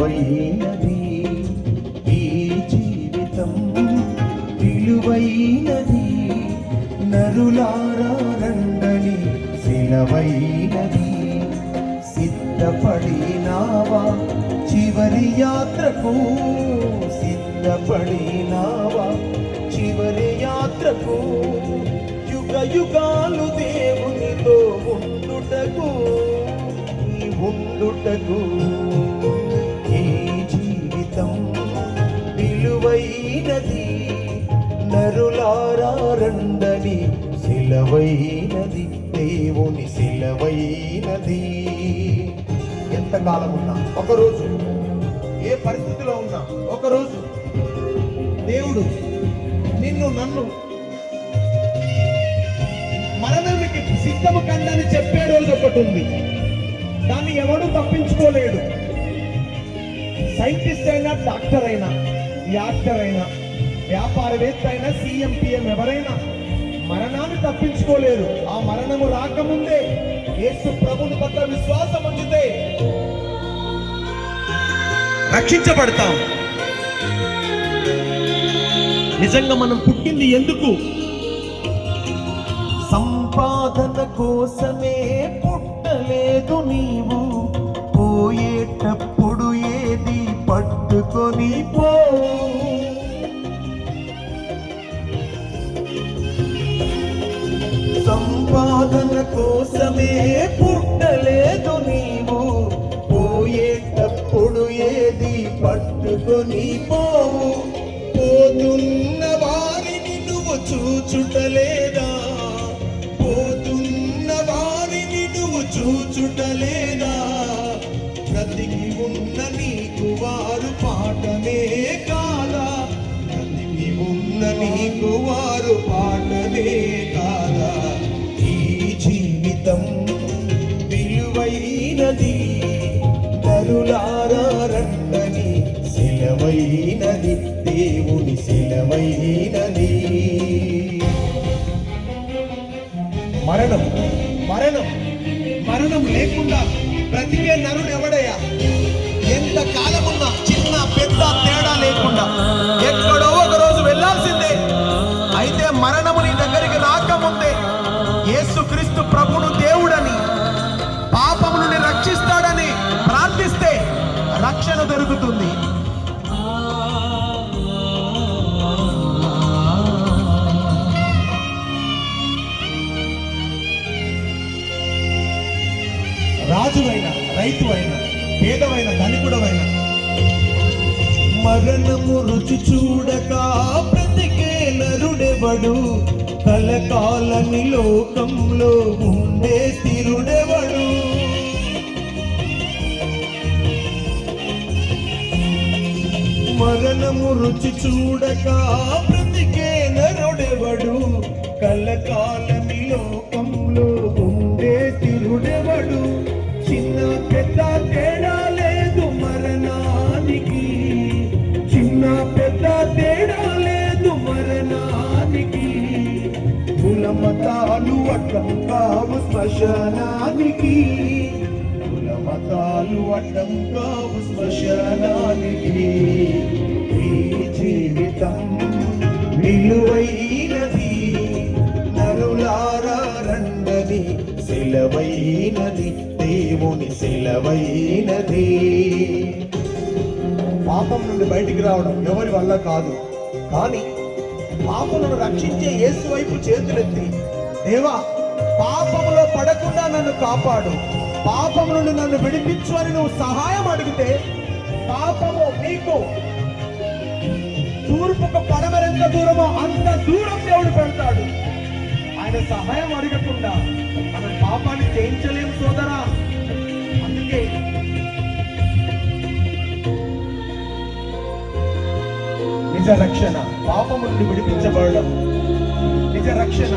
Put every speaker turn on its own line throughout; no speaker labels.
విలువైనది ఈ జీవితం. విలువైనది నరులారండని శిలవైనది సిద్ధపడినావా చివరి యాత్రకు? సిద్ధపడినావా చివరి యాత్రకు? యుగ యుగాలు దేవునితో ఉండుటకు ఉండుటకు. విలువైనది నరులారా రండని సిలవైనది దేవుని సిలవైనది ఎంతకాలం ఉన్నా ఒకరోజు ఏ పరిస్థితిలో ఉన్నా ఒకరోజు దేవుడు నిన్ను నన్ను మరణానికి సిద్ధము కందని చెప్పే రోజు ఒకటి ఉంది. దాన్ని ఎవడు తప్పించుకోలేడు. సైంటిస్ట్ అయినా డాక్టర్ అయినా యాక్టర్ అయినా వ్యాపారవేత్త అయినా సీఎం పిఎం ఎవరైనా మరణాన్ని తప్పించుకోలేరు. ఆ మరణము రాకముందే యేసు ప్రభుని పట్ల విశ్వాసం ఉంచితే రక్షించబడతాం. నిజంగా మనం పుట్టింది ఎందుకు? సంపాదన కోసమే పుట్టలేదు నీవు. పోయేటప్పుడు ఏది పట్టుకొని పో సాధన కోసమే పుట్టలేదు నీవు. పోయేటప్పుడు ఏది పట్టుకొని పోవు. పోతున్న వారిని నువ్వు చూచుటలేదా? పోతున్న వారిని నువ్వు చూచుటలేదా? బ్రతికి ఉన్న నీకు వారు పాటమే కాదా? బ్రతికి ఉన్న నీకు వారు పాటమే మరణం మరణం మరణం లేకుండా బ్రతికే నరుడు ఎవడయ్యా ఎంత కాలమున్నా చిన్న పెద్ద తేడా లేకుండా. మరణము రుచి చూడక బ్రతికే నరుడెవడు? కలకాలని లోకంలో ఉండే తిరుడెవడు మరణము రుచి చూడక బ్రతికే నరుడెవడు? కలకాలని లోకంలో ఉండే తిరుడెవడు కులమతాలు కావు శ్మశానానికి. కులమతాలు అడ్డం కావు శ్మశానానికి. ఈ జీవితం విలువైనది నరులారా రండది సెలవైనది దేవుని సెలవైనది. పాపం నుండి బయటికి రావడం ఎవరి వల్ల కాదు. కానీ పాపలను రక్షించే యేసు వైపు చేతులెత్తి దేవా పాపములో పడకుండా నన్ను కాపాడు. పాపము నుండి నన్ను విడిపించు అని నువ్వు సహాయం అడిగితే పాపము నీకు తూర్పుకు పడమరెంత దూరమో అంత దూరం దేవుడు పెడతాడు. ఆయన సహాయం అడగకుండా మనం పాపాన్ని చేయించలేము సోదరా. అందుకే నిజ రక్షణ పాపము నుండి విడిపించబడడం. నిజ రక్షణ.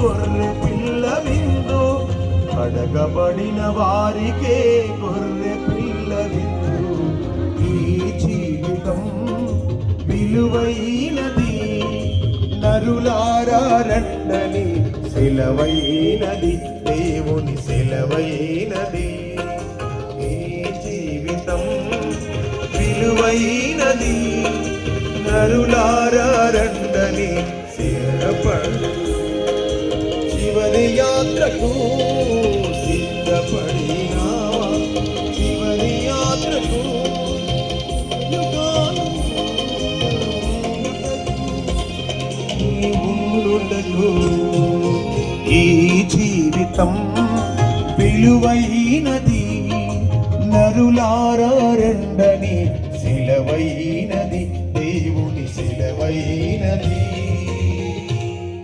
గొర్రె పిల్ల విందు. అడగబడిన వారికే గొర్రె పిల్ల విందు. ఈ జీవితం విలువైనది నరులారండని సెలవైనది దేవుని సెలవైనది. ఈ జీవితం విలువైనది నరులారండని రండని యాత్రకు సిద్ధపడినావా? చివరి యాత్రకు ఉండుటకు ఈ జీవితం విలువైనది నరులారా రెండని